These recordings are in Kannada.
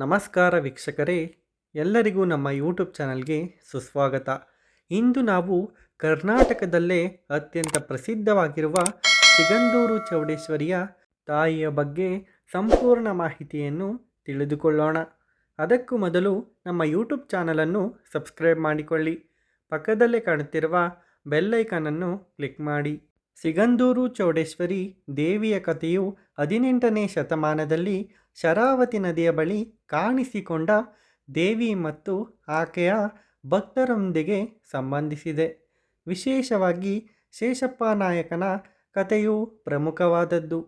ನಮಸ್ಕಾರ ವೀಕ್ಷಕರೇ, ಎಲ್ಲರಿಗೂ ನಮ್ಮ ಯೂಟ್ಯೂಬ್ ಚಾನಲ್ಗೆ ಸುಸ್ವಾಗತ. ಇಂದು ನಾವು ಕರ್ನಾಟಕದಲ್ಲೇ ಅತ್ಯಂತ ಪ್ರಸಿದ್ಧವಾಗಿರುವ ಸಿಗಂದೂರು ಚೌಡೇಶ್ವರಿಯ ತಾಯಿಯ ಬಗ್ಗೆ ಸಂಪೂರ್ಣ ಮಾಹಿತಿಯನ್ನು ತಿಳಿದುಕೊಳ್ಳೋಣ. ಅದಕ್ಕೂ ಮೊದಲು ನಮ್ಮ ಯೂಟ್ಯೂಬ್ ಚಾನಲನ್ನು ಸಬ್ಸ್ಕ್ರೈಬ್ ಮಾಡಿಕೊಳ್ಳಿ. ಪಕ್ಕದಲ್ಲೇ ಕಾಣುತ್ತಿರುವ ಬೆಲ್ಲೈಕನನ್ನು ಕ್ಲಿಕ್ ಮಾಡಿ. ಸಿಗಂದೂರು ಚೌಡೇಶ್ವರಿ ದೇವಿಯ ಕಥೆಯು ಹದಿನೆಂಟನೇ ಶತಮಾನದಲ್ಲಿ ಶರಾವತಿ ನದಿಯ ಬಳಿ ಕಾಣಿಸಿಕೊಂಡ ದೇವಿ ಮತ್ತು ಆಕೆಯ ಭಕ್ತರೊಂದಿಗೆ ಸಂಬಂಧಿಸಿದೆ. ವಿಶೇಷವಾಗಿ ಶೇಷಪ್ಪ ನಾಯಕನ ಕಥೆಯು ಪ್ರಮುಖವಾದದ್ದು.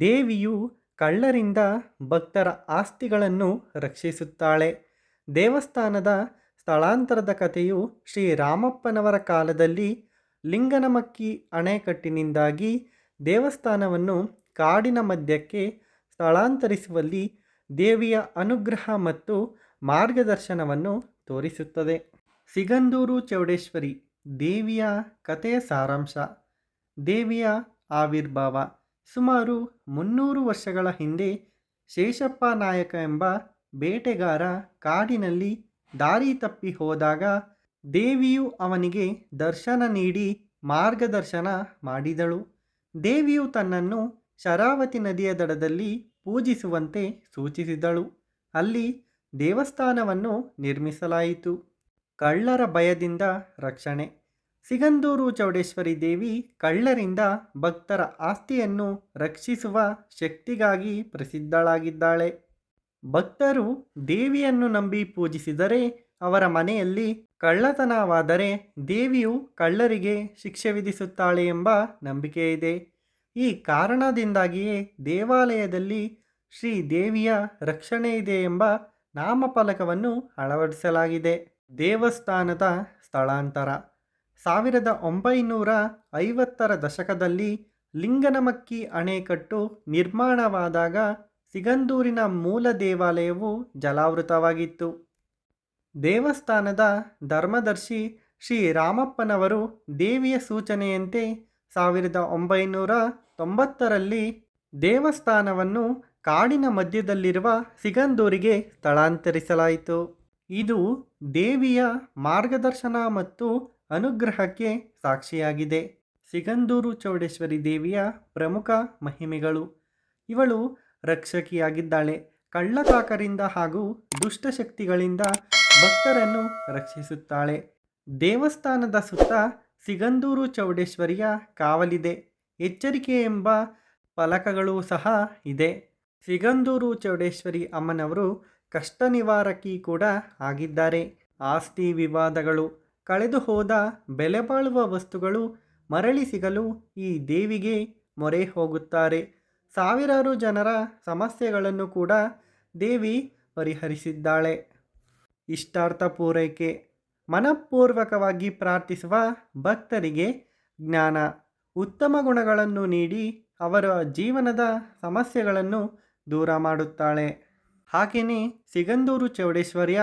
ದೇವಿಯು ಕಳ್ಳರಿಂದ ಭಕ್ತರ ಆಸ್ತಿಗಳನ್ನು ರಕ್ಷಿಸುತ್ತಾಳೆ. ದೇವಸ್ಥಾನದ ಸ್ಥಳಾಂತರದ ಕಥೆಯು ಶ್ರೀರಾಮಪ್ಪನವರ ಕಾಲದಲ್ಲಿ ಲಿಂಗನಮಕ್ಕಿ ಅಣೆಕಟ್ಟಿನಿಂದಾಗಿ ದೇವಸ್ಥಾನವನ್ನು ಕಾಡಿನ ಮಧ್ಯಕ್ಕೆ ಸ್ಥಳಾಂತರಿಸುವಲ್ಲಿ ದೇವಿಯ ಅನುಗ್ರಹ ಮತ್ತು ಮಾರ್ಗದರ್ಶನವನ್ನು ತೋರಿಸುತ್ತದೆ. ಸಿಗಂದೂರು ಚೌಡೇಶ್ವರಿ, ದೇವಿಯ ಕಥೆಯ ಸಾರಾಂಶ. ದೇವಿಯ ಆವಿರ್ಭಾವ. ಸುಮಾರು ಮುನ್ನೂರು ವರ್ಷಗಳ ಹಿಂದೆ ಶೇಷಪ್ಪ ನಾಯಕ ಎಂಬ ಬೇಟೆಗಾರ ಕಾಡಿನಲ್ಲಿ ದಾರಿ ತಪ್ಪಿ ಹೋದಾಗ ದೇವಿಯು ಅವನಿಗೆ ದರ್ಶನ ನೀಡಿ ಮಾರ್ಗದರ್ಶನ ಮಾಡಿದಳು. ದೇವಿಯು ತನ್ನನ್ನು ಶರಾವತಿ ನದಿಯ ದಡದಲ್ಲಿ ಪೂಜಿಸುವಂತೆ ಸೂಚಿಸಿದಳು. ಅಲ್ಲಿ ದೇವಸ್ಥಾನವನ್ನು ನಿರ್ಮಿಸಲಾಯಿತು. ಕಳ್ಳರ ಭಯದಿಂದ ರಕ್ಷಣೆ. ಸಿಗಂದೂರು ಚೌಡೇಶ್ವರಿ ದೇವಿ ಕಳ್ಳರಿಂದ ಭಕ್ತರ ಆಸ್ತಿಯನ್ನು ರಕ್ಷಿಸುವ ಶಕ್ತಿಗಾಗಿ ಪ್ರಸಿದ್ಧಳಾಗಿದ್ದಾಳೆ. ಭಕ್ತರು ದೇವಿಯನ್ನು ನಂಬಿ ಪೂಜಿಸಿದರೆ ಅವರ ಮನೆಯಲ್ಲಿ ಕಳ್ಳತನವಾದರೆ ದೇವಿಯು ಕಳ್ಳರಿಗೆ ಶಿಕ್ಷೆ ವಿಧಿಸುತ್ತಾಳೆ ಎಂಬ ನಂಬಿಕೆ ಇದೆ. ಈ ಕಾರಣದಿಂದಾಗಿಯೇ ದೇವಾಲಯದಲ್ಲಿ ಶ್ರೀ ದೇವಿಯ ರಕ್ಷಣೆ ಇದೆ ಎಂಬ ನಾಮಫಲಕವನ್ನು ಅಳವಡಿಸಲಾಗಿದೆ. ದೇವಸ್ಥಾನದ ಸ್ಥಳಾಂತರ. ಸಾವಿರದ ಒಂಬೈನೂರ ಐವತ್ತರ ದಶಕದಲ್ಲಿ ಲಿಂಗನಮಕ್ಕಿ ಅಣೆಕಟ್ಟು ನಿರ್ಮಾಣವಾದಾಗ ಸಿಗಂದೂರಿನ ಮೂಲ ದೇವಾಲಯವು ಜಲಾವೃತವಾಗಿತ್ತು. ದೇವಸ್ಥಾನದ ಧರ್ಮದರ್ಶಿ ಶ್ರೀ ರಾಮಪ್ಪನವರು ದೇವಿಯ ಸೂಚನೆಯಂತೆ ಸಾವಿರದ ಒಂಬೈನೂರ ತೊಂಬತ್ತರಲ್ಲಿ ದೇವಸ್ಥಾನವನ್ನು ಕಾಡಿನ ಮಧ್ಯದಲ್ಲಿರುವ ಸಿಗಂದೂರಿಗೆ ಸ್ಥಳಾಂತರಿಸಲಾಯಿತು. ಇದು ದೇವಿಯ ಮಾರ್ಗದರ್ಶನ ಮತ್ತು ಅನುಗ್ರಹಕ್ಕೆ ಸಾಕ್ಷಿಯಾಗಿದೆ. ಸಿಗಂದೂರು ಚೌಡೇಶ್ವರಿ ದೇವಿಯ ಪ್ರಮುಖ ಮಹಿಮೆಗಳು. ಇವಳು ರಕ್ಷಕಿಯಾಗಿದ್ದಾಳೆ. ಕಳ್ಳಕಾಕರಿಂದ ಹಾಗೂ ದುಷ್ಟಶಕ್ತಿಗಳಿಂದ ಭಕ್ತರನ್ನು ರಕ್ಷಿಸುತ್ತಾಳೆ. ದೇವಸ್ಥಾನದ ಸುತ್ತ ಸಿಗಂದೂರು ಚೌಡೇಶ್ವರಿಯ ಕಾವಲಿದೆ. ಎಚ್ಚರಿಕೆ ಎಂಬ ಫಲಕಗಳು ಸಹ ಇದೆ. ಸಿಗಂದೂರು ಚೌಡೇಶ್ವರಿ ಅಮ್ಮನವರು ಕಷ್ಟ ನಿವಾರಕಿ ಕೂಡ ಆಗಿದ್ದಾರೆ. ಆಸ್ತಿ ವಿವಾದಗಳು ಕಳೆದು ಹೋದ ಬೆಲೆ ವಸ್ತುಗಳು ಮರಳಿ ಸಿಗಲು ಈ ದೇವಿಗೆ ಮೊರೆ ಹೋಗುತ್ತಾರೆ. ಸಾವಿರಾರು ಜನರ ಸಮಸ್ಯೆಗಳನ್ನು ಕೂಡ ದೇವಿ ಪರಿಹರಿಸಿದ್ದಾಳೆ. ಇಷ್ಟಾರ್ಥ ಪೂರೈಕೆ, ಮನಪೂರ್ವಕವಾಗಿ ಪ್ರಾರ್ಥಿಸುವ ಭಕ್ತರಿಗೆ ಜ್ಞಾನ, ಉತ್ತಮ ಗುಣಗಳನ್ನು ನೀಡಿ ಅವರ ಜೀವನದ ಸಮಸ್ಯೆಗಳನ್ನು ದೂರ ಮಾಡುತ್ತಾಳೆ. ಹಾಗೆಯೇ ಸಿಗಂದೂರು ಚೌಡೇಶ್ವರಿಯ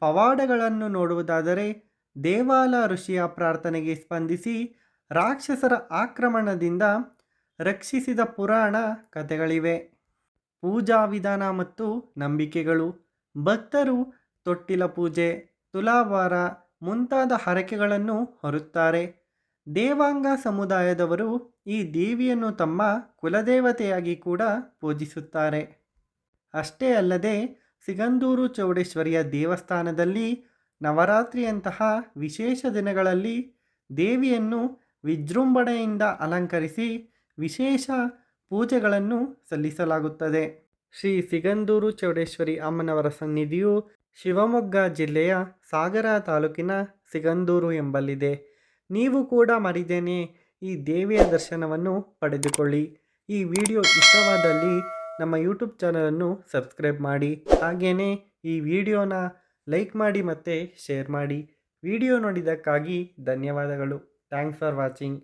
ಪವಾಡಗಳನ್ನು ನೋಡುವುದಾದರೆ ದೇವಾಲ ಋಷಿಯ ಪ್ರಾರ್ಥನೆಗೆ ಸ್ಪಂದಿಸಿ ರಾಕ್ಷಸರ ಆಕ್ರಮಣದಿಂದ ರಕ್ಷಿಸಿದ ಪುರಾಣ ಕಥೆಗಳಿವೆ. ಪೂಜಾ ವಿಧಾನ ಮತ್ತು ನಂಬಿಕೆಗಳು. ಭಕ್ತರು ತೊಟ್ಟಿಲ ಪೂಜೆ ತುಲಾಭಾರ ಮುಂತಾದ ಹರಕೆಗಳನ್ನು ಹೊರುತ್ತಾರೆ. ದೇವಾಂಗ ಸಮುದಾಯದವರು ಈ ದೇವಿಯನ್ನು ತಮ್ಮ ಕುಲದೇವತೆಯಾಗಿ ಕೂಡ ಪೂಜಿಸುತ್ತಾರೆ. ಅಷ್ಟೇ ಅಲ್ಲದೆ ಸಿಗಂದೂರು ಚೌಡೇಶ್ವರಿಯ ದೇವಸ್ಥಾನದಲ್ಲಿ ನವರಾತ್ರಿಯಂತಹ ವಿಶೇಷ ದಿನಗಳಲ್ಲಿ ದೇವಿಯನ್ನು ವಿಜೃಂಭಣೆಯಿಂದ ಅಲಂಕರಿಸಿ ವಿಶೇಷ ಪೂಜೆಗಳನ್ನು ಸಲ್ಲಿಸಲಾಗುತ್ತದೆ. ಶ್ರೀ ಸಿಗಂದೂರು ಚೌಡೇಶ್ವರಿ ಅಮ್ಮನವರ ಸನ್ನಿಧಿಯು ಶಿವಮೊಗ್ಗ ಜಿಲ್ಲೆಯ ಸಾಗರ ತಾಲೂಕಿನ ಸಿಗಂದೂರು ಎಂಬಲ್ಲಿದೆ. ನೀವು ಕೂಡ ಮರಿದೇನೆ ಈ ದೇವಿಯ ದರ್ಶನವನ್ನು ಪಡೆದುಕೊಳ್ಳಿ. ಈ ವಿಡಿಯೋ ಇಷ್ಟವಾದಲ್ಲಿ ನಮ್ಮ ಯೂಟ್ಯೂಬ್ ಚಾನಲನ್ನು ಸಬ್ಸ್ಕ್ರೈಬ್ ಮಾಡಿ. ಹಾಗೆಯೇ ಈ ವಿಡಿಯೋನ ಲೈಕ್ ಮಾಡಿ ಮತ್ತು ಶೇರ್ ಮಾಡಿ. ವಿಡಿಯೋ ನೋಡಿದ್ದಕ್ಕಾಗಿ ಧನ್ಯವಾದಗಳು. Thanks for watching.